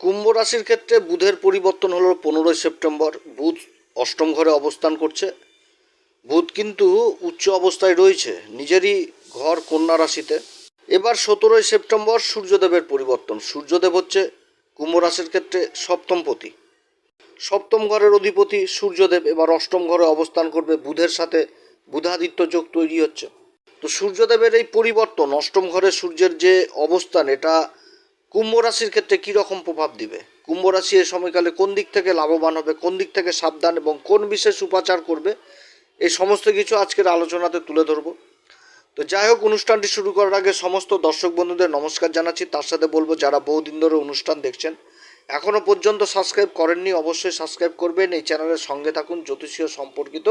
কুম্ভ রাশির ক্ষেত্রে বুধের পরিবর্তন হলো পনেরোই সেপ্টেম্বর। বুধ অষ্টম ঘরে অবস্থান করছে। বুধ কিন্তু উচ্চ অবস্থায় রয়েছে, নিজেরই ঘর কন্যা রাশিতে। এবার সতেরোই সেপ্টেম্বর সূর্যদেবের পরিবর্তন। সূর্যদেব হচ্ছে কুম্ভ রাশির ক্ষেত্রে সপ্তমপতি সপ্তম ঘরের অধিপতি সূর্যদেব, এবার অষ্টম ঘরে অবস্থান করবে বুধের সাথে বুধাদিত্য যোগ তৈরি হচ্ছে। তো সূর্যদেবের এই পরিবর্তন, অষ্টম ঘরে সূর্যের যে অবস্থান, এটা কুম্ভ রাশির ক্ষেত্রে কী রকম প্রভাব দিবে? কুম্ভ রাশি এই সময়কালে কোন দিক থেকে লাভবান হবে, কোন দিক থেকে সাবধান এবং কোন বিশেষ উপাচার করবে, এই সমস্ত কিছু আজকের আলোচনাতে তুলে ধরবো। তো যাই হোক, অনুষ্ঠানটি শুরু করার আগে সমস্ত দর্শক বন্ধুদের নমস্কার জানাচ্ছি। তার সাথে বলব, যারা বহুদিন ধরে অনুষ্ঠান দেখছেন এখনও পর্যন্ত সাবস্ক্রাইব করেননি, অবশ্যই সাবস্ক্রাইব করবেন। এই চ্যানেলের সঙ্গে থাকুন জ্যোতিষীয় সম্পর্কিত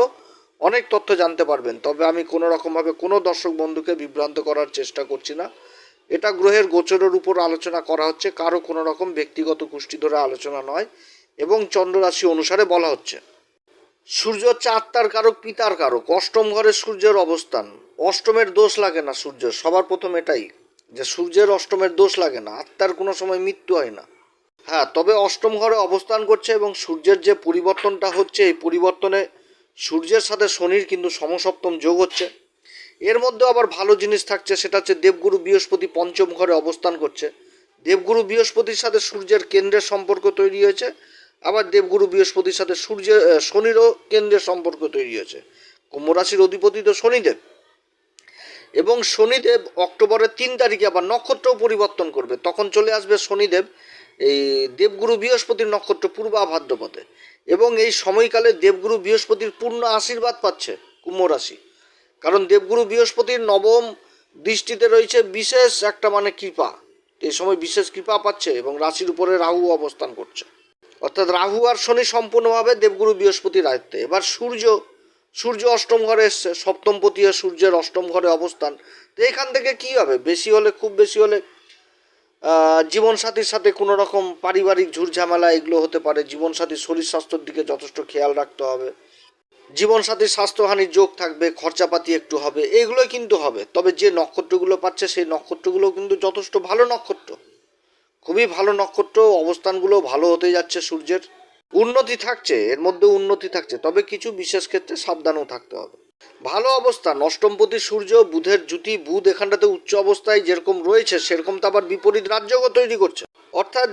অনেক তথ্য জানতে পারবেন। তবে আমি কোনো রকমভাবে কোনো দর্শক বন্ধুকে বিভ্রান্ত করার চেষ্টা করছি না। এটা গ্রহের গোচরের উপর আলোচনা করা হচ্ছে, কারও কোনো রকম ব্যক্তিগত কুষ্টি ধরে আলোচনা নয়, এবং চন্দ্ররাশি অনুসারে বলা হচ্ছে। সূর্য হচ্ছে আত্মার কারক, পিতার কারক, অষ্টম ঘরে সূর্যের অবস্থান। অষ্টমের দোষ লাগে না সূর্যের সবার প্রথম এটাই, যে সূর্যের অষ্টমের দোষ লাগে না, আত্মার কোনো সময় মৃত্যু হয় না। হ্যাঁ তবে অষ্টম ঘরে অবস্থান করছে এবং সূর্যের যে পরিবর্তনটা হচ্ছে, এই পরিবর্তনে সূর্যের সাথে শনির কিন্তু সমসপ্তম যোগ হচ্ছে। এর মধ্যে আবার ভালো জিনিস থাকছে সেটা হচ্ছে দেবগুরু বৃহস্পতি পঞ্চম ঘরে অবস্থান করছে। দেবগুরু বৃহস্পতির সাথে সূর্যের কেন্দ্রের সম্পর্ক তৈরি হয়েছে আবার দেবগুরু বৃহস্পতির সাথে সূর্যের আহ, শনিরও কেন্দ্রের সম্পর্ক তৈরি হয়েছে। কুম্ভ রাশির অধিপতি তো শনিদেব। এবং শনিদেব অক্টোবরের তিন তারিখে আবার নক্ষত্রও পরিবর্তন করবে। তখন চলে আসবে শনিদেব এই দেবগুরু বৃহস্পতির নক্ষত্র পূর্বা ভাদ্রপদে এবং এই সময়কালে দেবগুরু বৃহস্পতির পূর্ণ আশীর্বাদ পাচ্ছে কুম্ভ রাশি। কারণ দেবগুরু বৃহস্পতির নবম দৃষ্টিতে রয়েছে বিশেষ একটা মানে কৃপা। এই সময় বিশেষ কৃপা পাচ্ছে এবং রাশির উপরে রাহু অবস্থান করছে। অর্থাৎ রাহু আর শনি সম্পূর্ণভাবে দেবগুরু বৃহস্পতির আয়ত্তে। এবার সূর্য সূর্য অষ্টম ঘরে এসছে সপ্তমপতি সূর্যের অষ্টম ঘরে অবস্থান। তো এখান থেকে কি হবে? বেশি হলে, খুব বেশি হলে জীবনসাথীর সাথে কোনো রকম পারিবারিক ঝুরঝামেলা এগুলো হতে পারে। জীবনসাথীর শরীর স্বাস্থ্যের দিকে যথেষ্ট খেয়াল রাখতে হবে। জীবনসাথীর স্বাস্থ্যহানির যোগ থাকবে, খরচাপাতি একটু হবে, এগুলোই কিন্তু হবে। তবে যে নক্ষত্রগুলো পাচ্ছে, সেই নক্ষত্রগুলো কিন্তু যথেষ্ট ভালো নক্ষত্র। খুবই ভালো নক্ষত্র, অবস্থানগুলো ভালো হতে যাচ্ছে সূর্যের। উন্নতি থাকছে, এর মধ্যে উন্নতি থাকছে, তবে কিছু বিশেষ ক্ষেত্রে সাবধানও থাকতে হবে। ভালো অবস্থান অষ্টমপতি সূর্য, বুধের জুতি বুধ এখানটাতে উচ্চ অবস্থায় যেরকম রয়েছে, সেরকম তো আবার বিপরীত রাজ্যও তৈরি করছে। অর্থাৎ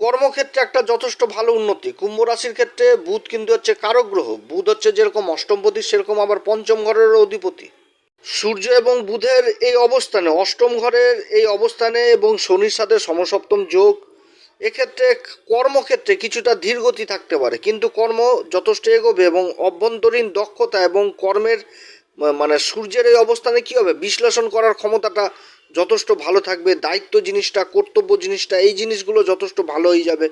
কর্মক্ষেত্রে একটা যথেষ্ট ভালো উন্নতি। কুম্ভ রাশির ক্ষেত্রে বুধ কিন্তু হচ্ছে কারক গ্রহ বুধ হচ্ছে যেরকম অষ্টমপতি সেরকম আবার পঞ্চম ঘরের অধিপতি। সূর্য এবং বুধের এই অবস্থানে, অষ্টম ঘরের এই অবস্থানে এবং শনির সাথে সমসপ্তম যোগ, এক্ষেত্রে কর্মক্ষেত্রে কিছুটা ধীরগতি থাকতে পারে। কিন্তু কর্ম যথেষ্ট এগোবে এবং অভ্যন্তরীণ দক্ষতা এবং কর্মের মানে সূর্যের এই অবস্থানে কী হবে? বিশ্লেষণ করার ক্ষমতাটা যথেষ্ট ভালো থাকবে, দায়িত্ব জিনিসটা, কর্তব্য জিনিসটা, এই জিনিসগুলো যথেষ্ট ভালো হয়ে যাবে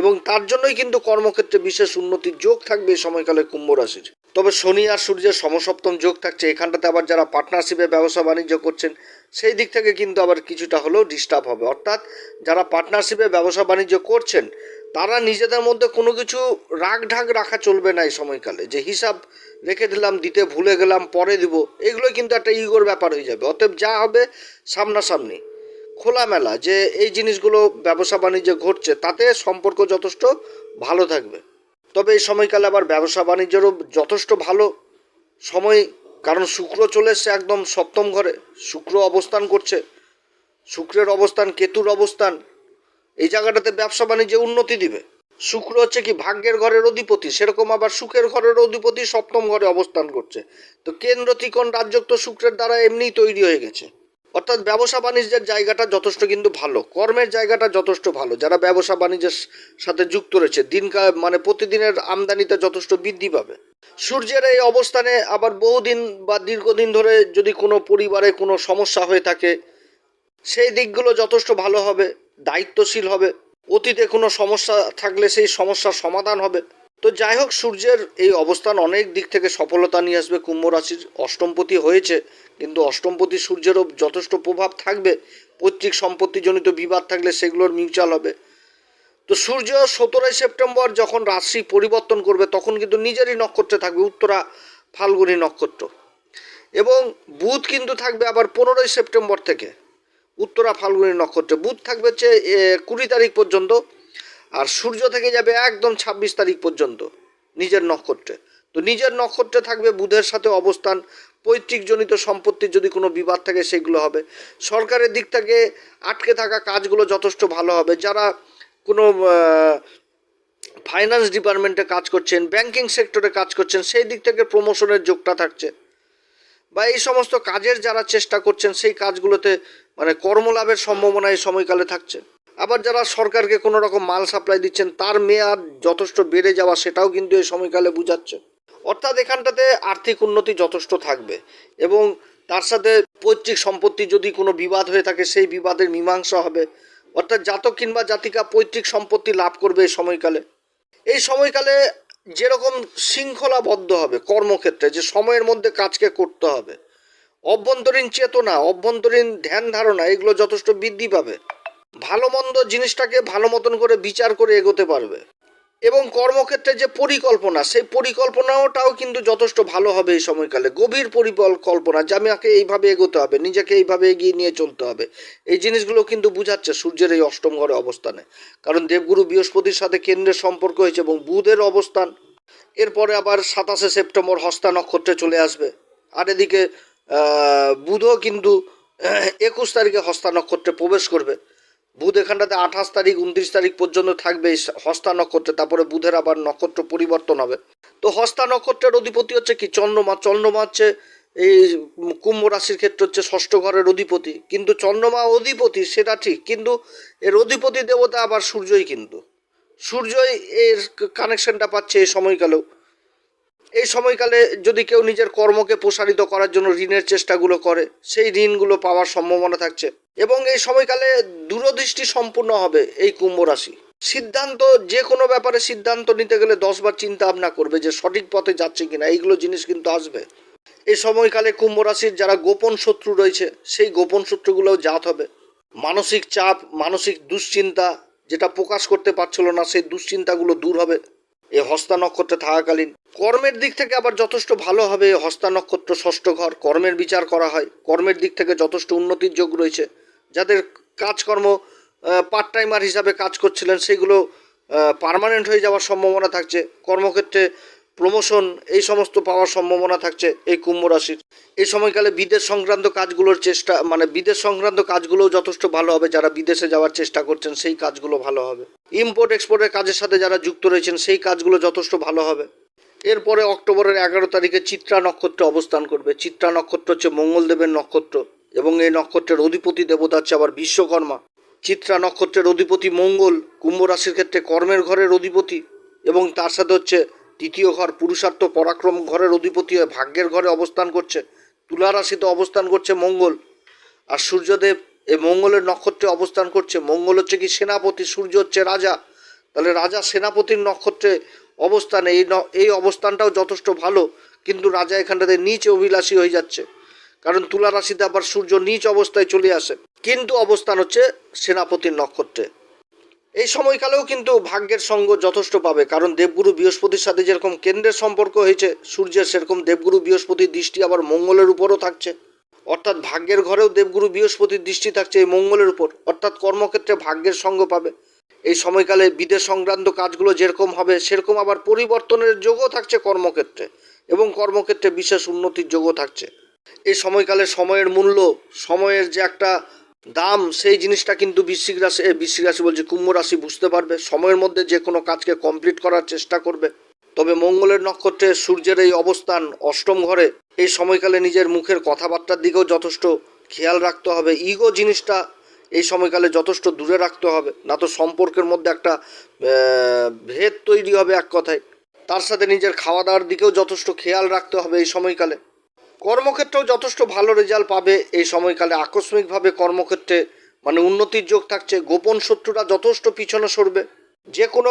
এবং তার জন্যই কিন্তু কর্মক্ষেত্রে বিশেষ উন্নতির যোগ থাকবে এই সময়কালে কুম্ভ রাশির। তবে শনি আর সূর্যের সমসপ্তম যোগ থাকছে, এখানটাতে আবার যারা পার্টনারশিপে ব্যবসা বাণিজ্য করছেন, সেই দিক থেকে কিন্তু আবার কিছুটা হলেও ডিস্টার্ব হবে। অর্থাৎ যারা পার্টনারশিপে ব্যবসা বাণিজ্য করছেন, তারা নিজেদের মধ্যে কোনো কিছু রাগ ঢাক রাখা চলবে না এই সময়কালে। যে হিসাব রেখে দিলাম, দিতে ভুলে গেলাম, পরে দিব। এগুলো কিন্তু একটা ইগোর ব্যাপার হয়ে যাবে। অতএব যা হবে সামনাসামনি। খোলামেলা যে এই জিনিসগুলো ব্যবসা বাণিজ্যে ঘটছে, তাতে সম্পর্ক যথেষ্ট ভালো থাকবে। তবে এই সময়কালে আবার ব্যবসা বাণিজ্যেরও যথেষ্ট ভালো সময়, কারণ শুক্র চলে এসছে একদম সপ্তম ঘরে। শুক্র অবস্থান করছে। শুক্রের অবস্থান, কেতুর অবস্থান। এই জায়গাটাতে ব্যবসা বাণিজ্যে উন্নতি দিবে। শুক্র হচ্ছে কি ভাগ্যের ঘরের অধিপতি, সেরকম আবার সুখের ঘরের অধিপতি সপ্তম ঘরে অবস্থান করছে। তো কেন্দ্র ত্রিকোণ রাজ্য তো শুক্রের দ্বারা এমনিই তৈরি হয়ে গেছে। অর্থাৎ ব্যবসা বাণিজ্যের জায়গাটা যথেষ্ট কিন্তু ভালো, কর্মের জায়গাটা যথেষ্ট ভালো, যারা ব্যবসা বাণিজ্যের সাথে যুক্ত রয়েছে দিন মানে প্রতিদিনের আমদানিতে যথেষ্ট বৃদ্ধি পাবে। সূর্যের এই অবস্থানে আবার বহুদিন বা দীর্ঘদিন ধরে যদি কোনো পরিবারে কোনো সমস্যা হয়ে থাকে, সেই দিকগুলো যথেষ্ট ভালো হবে, দায়িত্বশীল হবে। অতীতে কোনো সমস্যা থাকলে সেই সমস্যার সমাধান হবে। তো যাই হোক, সূর্যের এই অবস্থান অনেক দিক থেকে সফলতা নিয়ে আসবে। কুম্ভ রাশির অষ্টমপতি হয়েছে, কিন্তু অষ্টমপতি সূর্যেরও যথেষ্ট প্রভাব থাকবে। পৈতৃক সম্পত্তিজনিত বিবাদ থাকলে সেগুলোর মিউচুয়াল হবে। তো সূর্য সতেরোই সেপ্টেম্বর যখন রাশি পরিবর্তন করবে, তখন কিন্তু নিজেরই নক্ষত্রে থাকবে, উত্তরা ফাল্গুনী নক্ষত্র। এবং বুধ কিন্তু থাকবে আবার পনেরোই সেপ্টেম্বর থেকে। উত্তরা ফাল্গুনী নক্ষত্রে বুধ থাকবে হচ্ছে কুড়ি তারিখ পর্যন্ত, আর সূর্য থেকে যাবে একদম ছাব্বিশ তারিখ পর্যন্ত নিজের নক্ষত্রে। তো নিজের নক্ষত্রে থাকবে বুধের সাথে অবস্থান, পৈতৃকজনিত সম্পত্তির যদি কোনো বিবাদ থাকে সেগুলো হবে। সরকারের দিক থেকে আটকে থাকা কাজগুলো যথেষ্ট ভালো হবে। যারা কোনো ফাইন্যান্স ডিপার্টমেন্টে কাজ করছেন ব্যাংকিং সেক্টরে কাজ করছেন, সেই দিক থেকে প্রমোশনের যোগটা থাকছে। বা এই সমস্ত কাজের যারা চেষ্টা করছেন, সেই কাজগুলোতে মানে কর্মলাভের সম্ভাবনা এই সময়কালে থাকছে। আবার যারা সরকারকে কোনো রকম মাল সাপ্লাই দিচ্ছেন, তার মেয়াদ যথেষ্ট বেড়ে যাওয়া, সেটাও কিন্তু এই সময়কালে বুঝাচ্ছে। অর্থাৎ এখানটাতে আর্থিক উন্নতি যথেষ্ট থাকবে এবং তার সাথে পৈতৃক সম্পত্তি যদি কোনো বিবাদ হয়ে থাকে, সেই বিবাদের মীমাংসা হবে। অর্থাৎ জাতক কিংবা জাতিকা পৈতৃক সম্পত্তি লাভ করবে এই সময়কালে। এই সময়কালে যেরকম শৃঙ্খলাবদ্ধ হবে কর্মক্ষেত্রে, যে সময়ের মধ্যে কাজকে করতে হবে, অভ্যন্তরীণ চেতনা, অভ্যন্তরীণ ধ্যান ধারণা, এগুলো যথেষ্ট বৃদ্ধি পাবে। ভালো মন্দ জিনিসটাকে ভালো মতন করে বিচার করে এগোতে পারবে। এবং কর্মক্ষেত্রে যে পরিকল্পনা, সেই পরিকল্পনাটাও কিন্তু যথেষ্ট ভালো হবে এই সময়কালে। গভীর পরিকল্পনা যে আমাকে এইভাবে এগোতে হবে, নিজেকে এইভাবে এগিয়ে নিয়ে চলতে হবে। এই জিনিসগুলো কিন্তু বুঝাচ্ছে সূর্যের এই অষ্টম ঘরে অবস্থানে। কারণ দেবগুরু বৃহস্পতির সাথে কেন্দ্রের সম্পর্ক হয়েছে এবং বুধের অবস্থান। এরপরে আবার সাতাশে সেপ্টেম্বর হস্তা নক্ষত্রে চলে আসবে। আর এদিকে বুধও কিন্তু একুশ তারিখে হস্তা নক্ষত্রে প্রবেশ করবে। বুধ এখানটাতে আঠাশ তারিখ, উনত্রিশ তারিখ পর্যন্ত থাকবে হস্তা নক্ষত্রে। তারপরে বুধের আবার নক্ষত্র পরিবর্তন হবে। তো হস্তা নক্ষত্রের অধিপতি হচ্ছে কি? চন্দ্রমা। চন্দ্রমা হচ্ছে এই কুম্ভ রাশির ক্ষেত্রে হচ্ছে ষষ্ঠ ঘরের অধিপতি। কিন্তু চন্দ্রমা অধিপতি, সেটা ঠিক। কিন্তু এর অধিপতি দেবতা আবার সূর্যই কিন্তু। সূর্যই এর কানেকশনটা পাচ্ছে এই সময়কালেও। এই সময়কালে যদি কেউ নিজের কর্মকে প্রসারিত করার জন্য ঋণের চেষ্টাগুলো করে, সেই ঋণগুলো পাওয়ার সম্ভাবনা থাকছে। এবং এই সময়কালে দূরদৃষ্টি সম্পূর্ণ হবে এই কুম্ভ রাশি। সিদ্ধান্ত, যে কোনো ব্যাপারে সিদ্ধান্ত নিতে গেলে দশবার চিন্তা ভাবনা করবে যে সঠিক পথে যাচ্ছে কিনা, এইগুলো জিনিস কিন্তু আসবে। এই সময়কালে কুম্ভ রাশির যারা গোপন শত্রু রয়েছে, সেই গোপন শত্রুগুলোও জাত হবে। মানসিক চাপ, মানসিক দুশ্চিন্তা যেটা প্রকাশ করতে পারছিল না, সেই দুশ্চিন্তাগুলো দূর হবে। এই হস্তা নক্ষত্রে থাকাকালীন কর্মের দিক থেকে আবার যথেষ্ট ভালো হবে, হস্তা নক্ষত্র, ষষ্ঠ ঘর, কর্মের বিচার করা হয়। কর্মের দিক থেকে যথেষ্ট উন্নতির যোগ রয়েছে। যাদের কাজকর্ম পার্ট টাইমার হিসাবে কাজ করছিলেন, সেগুলো পার্মানেন্ট হয়ে যাওয়ার সম্ভাবনা থাকছে। কর্মক্ষেত্রে প্রমোশন এই সমস্ত পাওয়ার সম্ভাবনা থাকছে এই কুম্ভ রাশির। এই সময়কালে বিদেশ সংক্রান্ত কাজগুলোর চেষ্টা মানে বিদেশ সংক্রান্ত কাজগুলোও যথেষ্ট ভালো হবে। যারা বিদেশে যাওয়ার চেষ্টা করছেন, সেই কাজগুলো ভালো হবে। ইম্পোর্ট এক্সপোর্টের কাজের সাথে যারা যুক্ত রয়েছেন, সেই কাজগুলো যথেষ্ট ভালো হবে। এরপরে অক্টোবরের এগারো তারিখে চিত্রা নক্ষত্রে অবস্থান করবে। চিত্রা নক্ষত্র হচ্ছে মঙ্গলদেবের নক্ষত্র এবং এই নক্ষত্রের অধিপতি দেবতা হচ্ছে আবার বিশ্বকর্মা। চিত্রা নক্ষত্রের অধিপতি মঙ্গল, কুম্ভ রাশির ক্ষেত্রে কর্মের ঘরের অধিপতি এবং তার সাথে হচ্ছে তৃতীয় ঘর পুরুষার্থ পরাক্রম ঘরের অধিপতি হয়ে ভাগ্যের ঘরে অবস্থান করছে। তুলা রাশিতে অবস্থান করছে মঙ্গল আর সূর্যদেব এই মঙ্গলের নক্ষত্রে অবস্থান করছে। মঙ্গল হচ্ছে কি সেনাপতি, সূর্য হচ্ছে রাজা। তাহলে রাজা সেনাপতির নক্ষত্রে অবস্থানে, এই এই অবস্থানটাও যথেষ্ট ভালো, কিন্তু রাজা এখানটাতে নিচ অভিলাষী হয়ে যাচ্ছে। কারণ তুলা রাশিতে আবার সূর্য নিচ অবস্থায় চলে আসে। কিন্তু অবস্থান হচ্ছে সেনাপতির নক্ষত্রে। এই সময়কালেও কিন্তু ভাগ্যের সঙ্গ যথেষ্ট পাবে, কারণ দেবগুরু বৃহস্পতির সাথে যেরকম কেন্দ্রের সম্পর্ক হয়েছে, সূর্যের সেরকম দেবগুরু বৃহস্পতির দৃষ্টি আবার মঙ্গলের উপরও থাকছে। অর্থাৎ ভাগ্যের ঘরেও দেবগুরু বৃহস্পতির দৃষ্টি থাকছে এই মঙ্গলের উপর। অর্থাৎ কর্মক্ষেত্রে ভাগ্যের সঙ্গ পাবে। এই সময়কালে বিদেশ সংক্রান্ত কাজগুলো যেরকম হবে, সেরকম আবার পরিবর্তনের যোগও থাকছে কর্মক্ষেত্রে এবং কর্মক্ষেত্রে বিশেষ উন্নতির যোগও থাকছে। এই সময়কালে সময়ের মূল্য, সময়ের যে একটা দাম, সেই জিনিসটা কিন্তু বৃশ্চিক রাশি বৃশ্চিক রাশি বলছে কুম্ভ রাশি বুঝতে পারবে। সময়ের মধ্যে যে কোনো কাজকে কমপ্লিট করার চেষ্টা করবে। তবে মঙ্গলের নক্ষত্রে সূর্যের এই অবস্থান অষ্টম ঘরে, এই সময়কালে নিজের মুখের কথাবার্তার দিকেও যথেষ্ট খেয়াল রাখতে হবে। ইগো জিনিসটা এই সময়কালে যথেষ্ট দূরে রাখতে হবে, না তো সম্পর্কের মধ্যে একটা ভেদ তৈরি হবে এক কথায়। তার সাথে নিজের খাওয়া দাওয়ার দিকেও যথেষ্ট খেয়াল রাখতে হবে এই সময়কালে। কর্মক্ষেত্রেও যথেষ্ট ভালো রেজাল্ট পাবে এই সময়কালে। আকস্মিকভাবে কর্মক্ষেত্রে মানে উন্নতির যোগ থাকছে, গোপন শত্রুরা যথেষ্ট পিছনে সরবে যে কোনো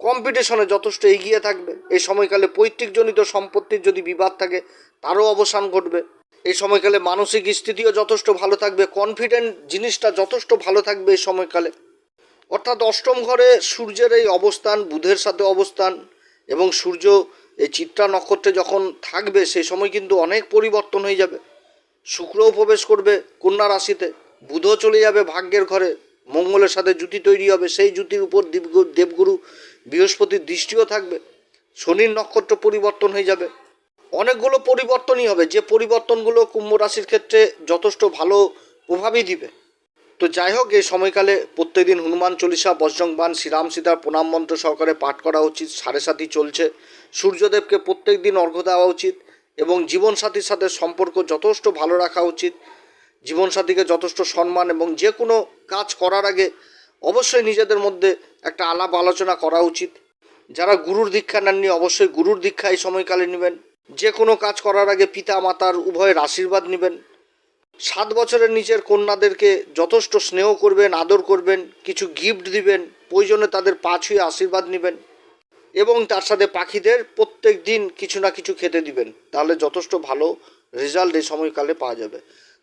কম্পিটিশনে যথেষ্ট এগিয়ে থাকবে। এই সময়কালে পৈতৃকজনিত সম্পত্তির যদি বিবাদ থাকে, তারও অবসান ঘটবে। এই সময়কালে মানসিক স্থিতিও যথেষ্ট ভালো থাকবে কনফিডেন্ট জিনিসটা যথেষ্ট ভালো থাকবে এই সময়কালে। অর্থাৎ অষ্টম ঘরে সূর্যের এই অবস্থান, বুধের সাথে অবস্থান এবং সূর্য এই চিত্রা নক্ষত্রে যখন থাকবে, সেই সময় কিন্তু অনেক পরিবর্তন হয়ে যাবে। শুক্রও প্রবেশ করবে কন্যা রাশিতে, বুধও চলে যাবে ভাগ্যের ঘরে, মঙ্গলের সাথে জুতি তৈরি হবে, সেই জুতির উপর দেবগু- দেবগুরু বৃহস্পতির দৃষ্টিও থাকবে। শনির নক্ষত্র পরিবর্তন হয়ে যাবে। অনেকগুলো পরিবর্তনই হবে। যে পরিবর্তনগুলো কুম্ভ রাশির ক্ষেত্রে যথেষ্ট ভালো প্রভাবই দিবে। তো যাই হোক, এই সময়কালে প্রত্যেকদিন হনুমান চল্লিশা বজ্রংবান শ্রীরাম সীতার প্রণাম মন্ত্র সহকারে পাঠ করা উচিত। সাড়ে সাথী চলছে। সূর্যদেবকে প্রত্যেক দিন অর্ঘ্য দেওয়া উচিত এবং জীবনসাথীর সাথে সম্পর্ক যথেষ্ট ভালো রাখা উচিত। জীবনসাথীকে যথেষ্ট সম্মান এবং যে কোনো কাজ করার আগে অবশ্যই নিজেদের মধ্যে একটা আলাপ আলোচনা করা উচিত। যারা গুরুর দীক্ষা নেননি, অবশ্যই গুরুর দীক্ষা এই সময়কালে নেবেন। যে কোনো কাজ করার আগে পিতা মাতার উভয়ের আশীর্বাদ নেবেন। সাত বছরের নিচের কন্যাদেরকে যথেষ্ট স্নেহ করবেন, আদর করবেন, কিছু গিফট দিবেন, প্রয়োজনে তাদের পা ছুঁয়ে আশীর্বাদ নেবেন এবং তার সাথে পাখিদের প্রত্যেক দিন কিছু না কিছু খেতে দিবেন। তাহলে যথেষ্ট ভালো রেজাল্ট এই সময়কালে পাওয়া যাবে।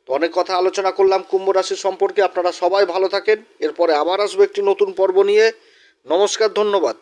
তো অনেক কথা আলোচনা করলাম কুম্ভ রাশির সম্পর্কে। আপনারা সবাই ভালো থাকেন। এরপরে আবার আসব একটি নতুন পর্ব নিয়ে। নমস্কার, ধন্যবাদ।